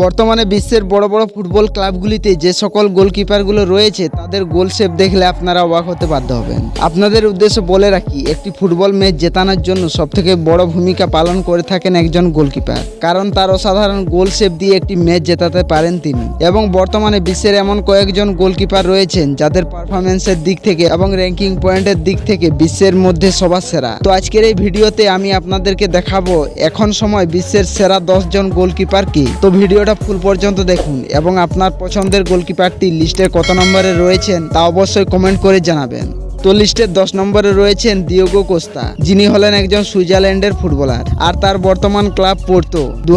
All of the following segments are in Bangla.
বর্তমানে বিশ্বের বড় বড় ফুটবল ক্লাবগুলিতে যে সকল গোলকিপারগুলো রয়েছে, তাদের গোল শেপ দেখলে আপনারা অবাক হতে বাধ্য হবেন। আপনাদের উদ্দেশ্যে বলে রাখি, একটি ফুটবল ম্যাচ জেতানোর জন্য সবথেকে বড় ভূমিকা পালন করে থাকেন একজন গোলকিপার। কারণ তার অসাধারণ গোল শেপ দিয়ে একটি ম্যাচ জেতাতে পারেন তিনি। এবং বর্তমানে বিশ্বের এমন কয়েকজন গোলকিপার রয়েছেন, যাদের পারফরমেন্সের দিক থেকে এবং র্যাঙ্কিং পয়েন্টের দিক থেকে বিশ্বের মধ্যে সবার সেরা। তো আজকের এই ভিডিওতে আমি আপনাদেরকে দেখাবো, এখন সময় বিশ্বের সেরা দশ জন গোলকিপার কি। তো ভিডিওটা ফুল পর্যন্ত দেখুন এবং আপনার পছন্দের গোলকিপারটি লিস্টের কত নম্বরে রয়েছেন তা অবশ্যই কমেন্ট করে জানাবেন। তো লিস্টের দশ নম্বরে রয়েছেন দিওগো কোস্তা। যিনি হলেন একজন সুইজারল্যান্ডের ফুটবলার। আর তার বর্তমান ক্লাব পোর্তো। দু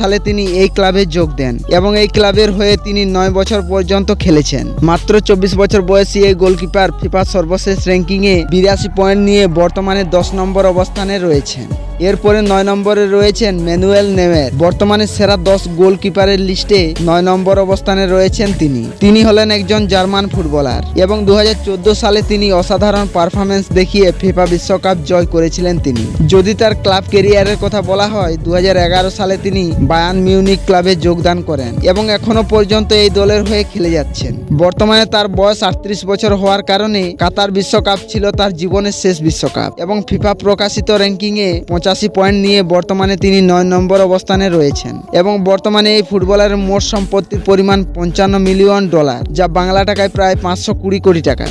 সালে তিনি এই ক্লাবে যোগ দেন এবং এই ক্লাবের হয়ে তিনি নয় বছর পর্যন্ত খেলেছেন। মাত্র চব্বিশ বছর বয়সী এই গোলকিপার ফিফা সর্বশেষ র্যাঙ্কিংয়ে বিরাশি পয়েন্ট নিয়ে বর্তমানে দশ নম্বর অবস্থানে রয়েছেন। এরপরে নয় নম্বরে রয়েছেন ম্যানুয়েল নেমের। বর্তমানে সেরা দশ গোলকিপারের লিস্টে নয় নম্বর অবস্থানে রয়েছেন তিনি। তিনি হলেন একজন জার্মান ফুটবলার এবং দু হাজার চোদ্দ সালে তিনি অসাধারণ পারফরমেন্স দেখিয়ে ফিফা বিশ্বকাপ জয় করেছিলেন তিনি। যদি তার ক্লাব কেরিয়ারের কথা বলা হয় দু হাজার এগারো সালে তিনি বায়ান মিউনিক ক্লাবে যোগদান করেন এবং এখনও পর্যন্ত এই দলের হয়ে খেলে যাচ্ছেন। বর্তমানে তার বয়স আটত্রিশ বছর হওয়ার কারণে কাতার বিশ্বকাপ ছিল তার জীবনের শেষ বিশ্বকাপ এবং ফিফা প্রকাশিত র্যাঙ্কিংয়ে পঁচাশি পয়েন্ট নিয়ে বর্তমানে তিনি নয় নম্বর অবস্থানে রয়েছেন এবং বর্তমানে এই ফুটবলারের মোট সম্পত্তির পরিমাণ পঞ্চান্ন মিলিয়ন ডলার, যা বাংলা টাকায় প্রায় পাঁচশো কুড়ি কোটি টাকা।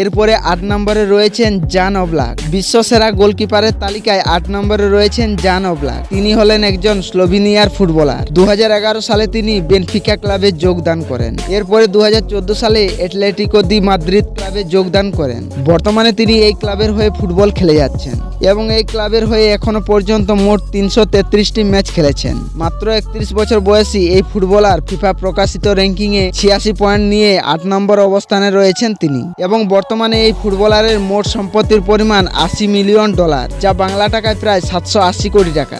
এরপরে আট নম্বরে রয়েছেন জান অবলাক। বিশ্বসেরা গোলকিপারের তালিকায় আট নম্বরে রয়েছেন জান অবলাক। তিনি হলেন একজন স্লোভেনিয়ার ফুটবলার। দু হাজার এগারো সালে তিনি বেনফিকা ক্লাবে যোগদান করেন। এরপরে দু হাজার চোদ্দ সালে অ্যাটলেটিকো দি মাদ্রিদ ক্লাবে যোগদান করেন। বর্তমানে তিনি এই ক্লাবের হয়ে ফুটবল খেলে যাচ্ছেন এবং এই ক্লাবের হয়ে এখনও পর্যন্ত মোট তিনশো তেত্রিশটি ম্যাচ খেলেছেন। মাত্র একত্রিশ বছর বয়সী এই ফুটবলার ফিফা প্রকাশিত র্যাঙ্কিংয়ে ছিয়াশি পয়েন্ট নিয়ে আট নম্বর অবস্থানে রয়েছেন তিনি। এবং বর্তমানে এই ফুটবলারের মোট সম্পত্তির পরিমাণ আশি মিলিয়ন ডলার, যা বাংলা টাকায় প্রায় সাতশো আশি কোটি টাকা।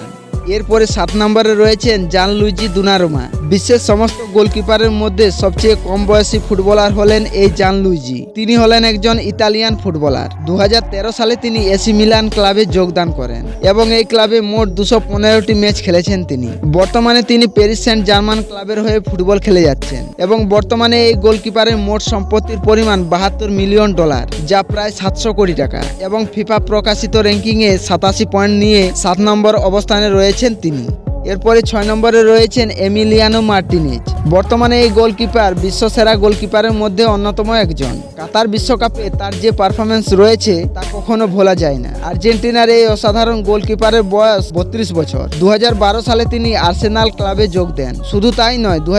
এরপরে সাত নম্বরে রয়েছেন জানলুইজি দুনারুমা। বিশ্বের সমস্ত গোলকিপারের মধ্যে সবচেয়ে কম বয়সী ফুটবলার হলেন এই জান লুইজি তিনি হলেন একজন ইতালিয়ান ফুটবলার। দু হাজার তেরো সালে তিনি এসি মিলান ক্লাবে যোগদান করেন এবং এই ক্লাবে মোট দুশো পনেরোটি ম্যাচ খেলেছেন তিনি। বর্তমানে তিনি প্যারিস সেন্ট জার্মান ক্লাবের হয়ে ফুটবল খেলে যাচ্ছেন এবং বর্তমানে এই গোলকিপারের মোট সম্পত্তির পরিমাণ বাহাত্তর মিলিয়ন ডলার, যা প্রায় সাতশো কোটি টাকা এবং ফিফা প্রকাশিত র্যাঙ্কিংয়ে সাতাশি পয়েন্ট নিয়ে সাত নম্বর অবস্থানে রয়েছেন তিনি। এরপরে ছয় নম্বরে রয়েছেন এমিলিয়ানো মার্টিনেজ। বর্তমানে এই গোলকিপার বিশ্বসেরা গোলকিপারের মধ্যে অন্যতম একজন। কাতার বিশ্বকাপে তার যে পারফরমেন্স রয়েছে, তা কখনো ভোলা যায় না। আর্জেন্টিনার এই অসাধারণ গোলকিপারের বয়স বত্রিশ বছর। দু হাজার বারো সালে তিনি আর্সেনাল ক্লাবে যোগ দেন। শুধু তাই নয় দু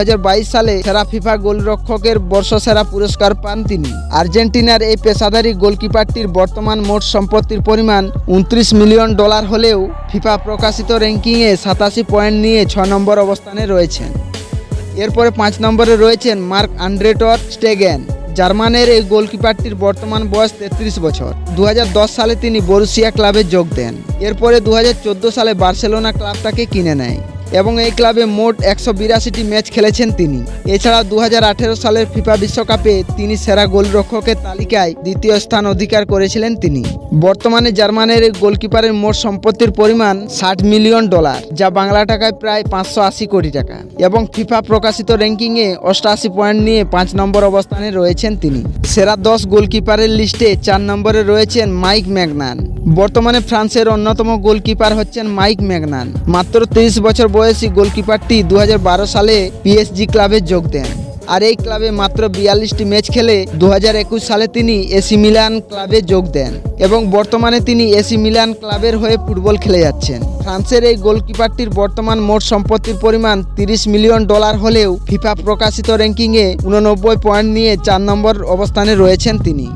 সালে সেরা ফিফা গোলরক্ষকের বর্ষসেরা পুরস্কার পান তিনি। আর্জেন্টিনার এই পেশাদারী গোলকিপারটির বর্তমান মোট সম্পত্তির পরিমাণ উনত্রিশ মিলিয়ন ডলার হলেও ফিফা প্রকাশিত র্যাঙ্কিংয়ে সাতাশি পয়েন্ট নিয়ে ছ নম্বর অবস্থানে রয়েছেন। এরপরে পাঁচ নম্বরে রয়েছেন মার্ক আন্ড্রেটর স্টেগেন। জার্মানের এই গোলকিপারটির বর্তমান বয়স তেত্রিশ বছর। দু হাজার দশ সালে তিনি বরুসিয়া ক্লাবে যোগ দেন। এরপরে দু হাজার চোদ্দ সালে বার্সেলোনা ক্লাব তাকে কিনে নেয়। এবং এই ক্লাবে মোট একশো বিরাশিটি ম্যাচ খেলেছেন তিনি। এছাড়া দু হাজার আঠেরো সালের ফিফা বিশ্বকাপে তিনি সেরা গোলরক্ষকের তালিকায় দ্বিতীয় স্থান অধিকার করেছিলেন তিনি। বর্তমানে জার্মানের গোলকিপারের মোট সম্পত্তির পরিমাণ ষাট মিলিয়ন ডলার, যা বাংলা টাকায় প্রায় পাঁচশো আশি কোটি টাকা। এবং ফিফা প্রকাশিত র্যাঙ্কিংয়ে অষ্টআশি পয়েন্ট নিয়ে পাঁচ নম্বর অবস্থানে রয়েছেন তিনি। সেরা দশ গোলকিপারের লিস্টে চার নম্বরে রয়েছেন মাইক ম্যাগনান। বর্তমানে ফ্রান্সের অন্যতম গোলকিপার হচ্ছেন মাইক ম্যাগনান। মাত্র তেইশ বছর বয়সী গোলকিপারটি দু হাজার বারো সালে পিএসজি ক্লাবে যোগ দেন। আর এই ক্লাবে মাত্র বিয়াল্লিশটি ম্যাচ খেলে দু হাজার একুশ সালে তিনি এসি মিলান ক্লাবে যোগ দেন এবং বর্তমানে তিনি এসি মিলান ক্লাবের হয়ে ফুটবল খেলে যাচ্ছেন। ফ্রান্সের এই গোলকিপারটির বর্তমান মোট সম্পত্তির পরিমাণ তিরিশ মিলিয়ন ডলার হলেও ফিফা প্রকাশিত র্যাঙ্কিংয়ে উননব্বই পয়েন্ট নিয়ে চার নম্বর অবস্থানে রয়েছেন তিনি।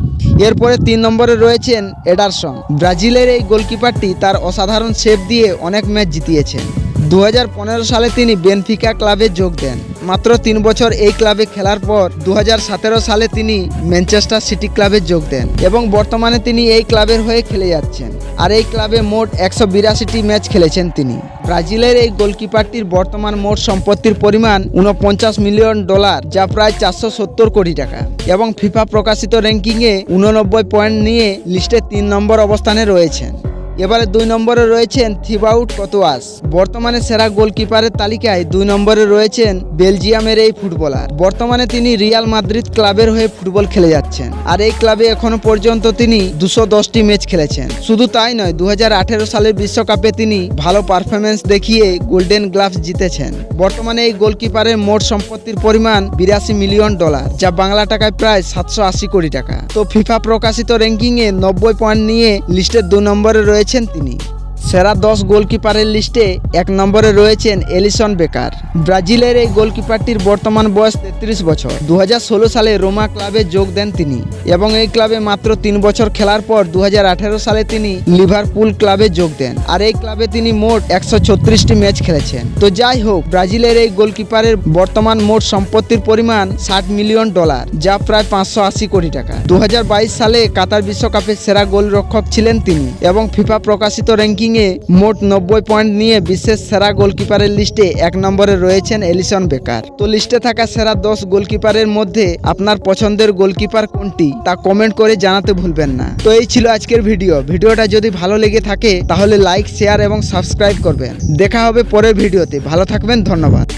এরপরে তিন নম্বরে রয়েছেন এডারসন। ব্রাজিলের এই গোলকিপারটি তার অসাধারণ সেভ দিয়ে অনেক ম্যাচ জিতিয়েছেন। দু হাজার পনেরো সালে তিনি বেনফিকা ক্লাবে যোগ দেন। মাত্র তিন বছর এই ক্লাবে খেলার পর দু হাজার সতেরো সালে তিনি ম্যানচেস্টার সিটি ক্লাবে যোগ দেন এবং বর্তমানে তিনি এই ক্লাবের হয়ে খেলে যাচ্ছেন। আর এই ক্লাবে মোট একশো বিরাশিটি ম্যাচ খেলেছেন তিনি। ব্রাজিলের এই গোলকিপারটির বর্তমান মোট সম্পত্তির পরিমাণ উনপঞ্চাশ মিলিয়ন ডলার, যা প্রায় চারশো সত্তর কোটি টাকা এবং ফিফা প্রকাশিত র্যাঙ্কিংয়ে উননব্বই পয়েন্ট নিয়ে লিস্টে তিন নম্বর অবস্থানে রয়েছেন। এবারে দুই নম্বরে রয়েছেন থিবাউট কতোয়াস। বর্তমানে সেরা গোলকিপারের তালিকায় দুই নম্বরে রয়েছেন বেলজিয়ামের এই ফুটবলার। বর্তমানে তিনি রিয়াল মাদ্রিদ ক্লাবের হয়ে ফুটবল খেলে যাচ্ছেন। আর এই ক্লাবে এখনও পর্যন্ত তিনি দুশো দশটি ম্যাচ খেলেছেন। শুধু তাই নয় দু সালের বিশ্বকাপে তিনি ভালো পারফরমেন্স দেখিয়ে গোল্ডেন গ্লাভস জিতেছেন। বর্তমানে এই গোলকিপারের মোট সম্পত্তির পরিমাণ বিরাশি মিলিয়ন ডলার, যা বাংলা টাকায় প্রায় সাতশো আশি কোটি টাকা। তো ফিফা প্রকাশিত র্যাঙ্কিংয়ে নব্বই পয়েন্ট নিয়ে লিস্টের দু নম্বরে রয়েছেন তিনি সেরা দশ গোলকিপারের লিস্টে এক নম্বরে রয়েছেন এলিসন বেকার। ব্রাজিলের এই গোলকিপারটির বর্তমান বয়স তেত্রিশ বছর। দু হাজার ষোলো সালে রোমা ক্লাবে যোগ দেন তিনি এবং এই ক্লাবে মাত্র তিন বছর খেলার পর দু হাজার আঠারো সালে তিনি লিভারপুল ক্লাবে যোগ দেন। আর এই ক্লাবে তিনি মোট একশো ম্যাচ খেলেছেন। তো যাই হোক, ব্রাজিলের এই গোলকিপারের বর্তমান মোট সম্পত্তির পরিমাণ ষাট মিলিয়ন ডলার, যা প্রায় পাঁচশো আশি কোটি টাকা। দু হাজার বাইশ সালে কাতার বিশ্বকাপের সেরা গোলরক্ষক ছিলেন তিনি এবং ফিফা প্রকাশিত র্যাঙ্কিংয়ে মোট নব্বই পয়েন্ট নিয়ে বিশ্বের সেরা গোলকিপারের লিস্টে এক নম্বরে রয়েছেন এলিসন বেকার। তো লিস্টে থাকা সেরা দশ গোলকিপারের মধ্যে আপনার পছন্দের গোলকিপার কোনটি তা কমেন্ট করে জানাতে ভুলবেন না। তো এই ছিল আজকের ভিডিও। ভিডিওটা যদি ভালো লেগে থাকে, তাহলে লাইক, শেয়ার এবং সাবস্ক্রাইব করবেন। দেখা হবে পরের ভিডিওতে। ভালো থাকবেন, ধন্যবাদ।